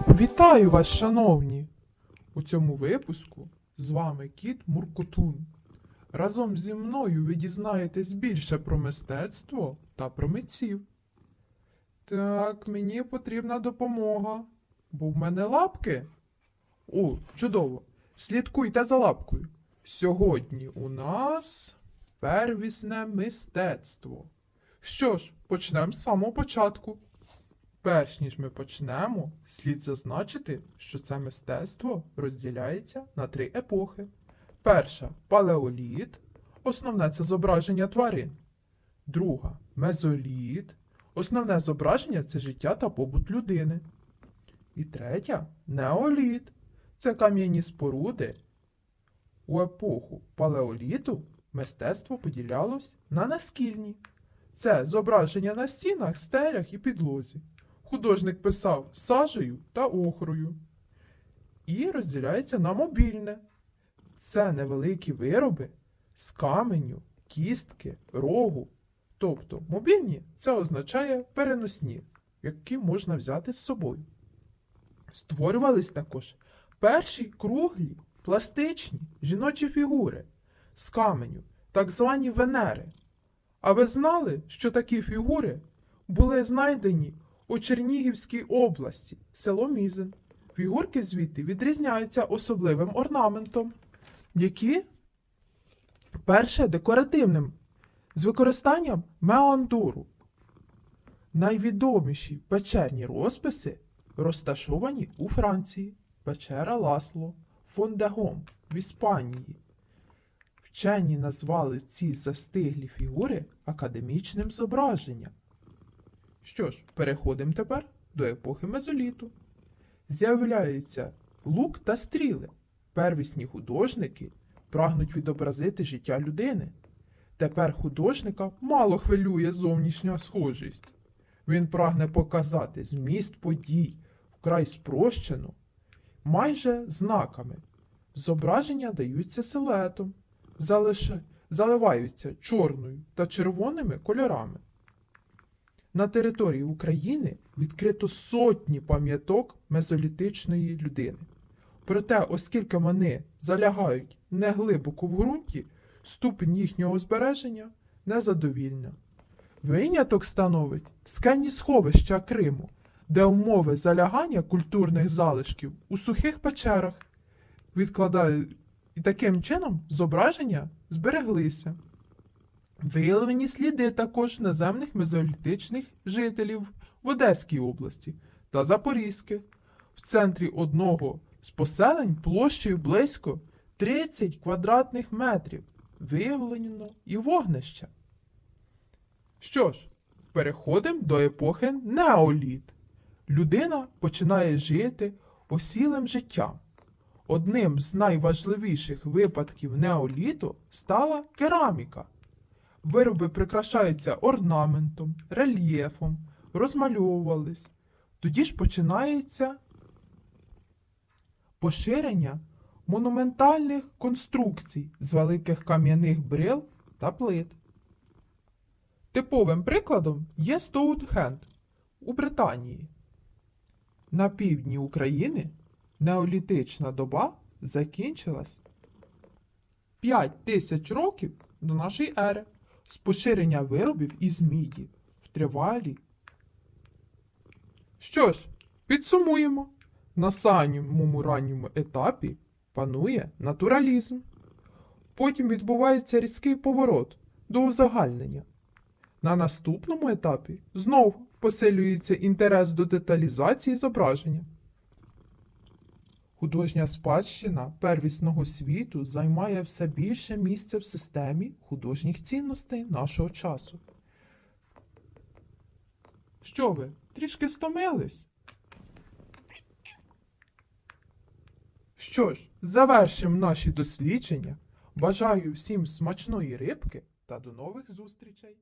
Вітаю вас, шановні! У цьому випуску з вами кіт Муркотун. Разом зі мною ви дізнаєтесь більше про мистецтво та про митців. Так, мені потрібна допомога, бо в мене лапки. О, чудово! Слідкуйте за лапкою. Сьогодні у нас первісне мистецтво. Що ж, почнемо з самого початку. Перш ніж ми почнемо, слід зазначити, що це мистецтво розділяється на три епохи. Перша палеоліт, основне це зображення тварин. Друга мезоліт, основне зображення це життя та побут людини. І третя неоліт, це кам'яні споруди. У епоху палеоліту мистецтво поділялось на наскільні. Це зображення на стінах, стелях і підлозі. Художник писав сажею та охрою. І розділяється на мобільне. Це невеликі вироби з каменю, кістки, рогу. Тобто мобільні це означає переносні, які можна взяти з собою. Створювались також перші круглі, пластичні жіночі фігури з каменю, так звані венери. А ви знали, що такі фігури були знайдені у Чернігівській області, село Мізин. Фігурки звідти відрізняються особливим орнаментом, які перше декоративним з використанням меандуру. Найвідоміші печерні розписи розташовані у Франції, печера Ласло, Фондегом в Іспанії. Вчені назвали ці застиглі фігури академічним зображенням. Що ж, переходимо тепер до епохи мезоліту. З'являються лук та стріли. Первісні художники прагнуть відобразити життя людини. Тепер художника мало хвилює зовнішня схожість. Він прагне показати зміст подій вкрай спрощено, майже знаками. Зображення даються силуетом, залише- заливаються чорною та червоними кольорами. На території України відкрито сотні пам'яток мезолітичної людини. Проте, оскільки вони залягають неглибоко в ґрунті, ступінь їхнього збереження незадовільна. Виняток становить скельні сховища Криму, де умови залягання культурних залишків у сухих печерах відкладають, і таким чином зображення збереглися. Виявлені сліди також наземних мезолітичних жителів в Одеській області та Запорізьких. В центрі одного з поселень площею близько 30 квадратних метрів виявлено і вогнище. Що ж, переходимо до епохи неоліт. Людина починає жити осілим життям. Одним з найважливіших випадків неоліту стала кераміка. Вироби прикрашаються орнаментом, рельєфом, розмальовувались. Тоді ж починається поширення монументальних конструкцій з великих кам'яних брил та плит. Типовим прикладом є Стоутхенд у Британії. На півдні України неолітична доба закінчилась 5 тисяч років до нашої ери з поширення виробів із міді в тривалі. Що ж, підсумуємо. На самому ранньому етапі панує натуралізм. Потім відбувається різкий поворот до узагальнення. На наступному етапі знов посилюється інтерес до деталізації зображення. Художня спадщина первісного світу займає все більше місця в системі художніх цінностей нашого часу. Що ви, трішки стомились? Що ж, завершимо наші дослідження. Бажаю всім смачної рибки та до нових зустрічей!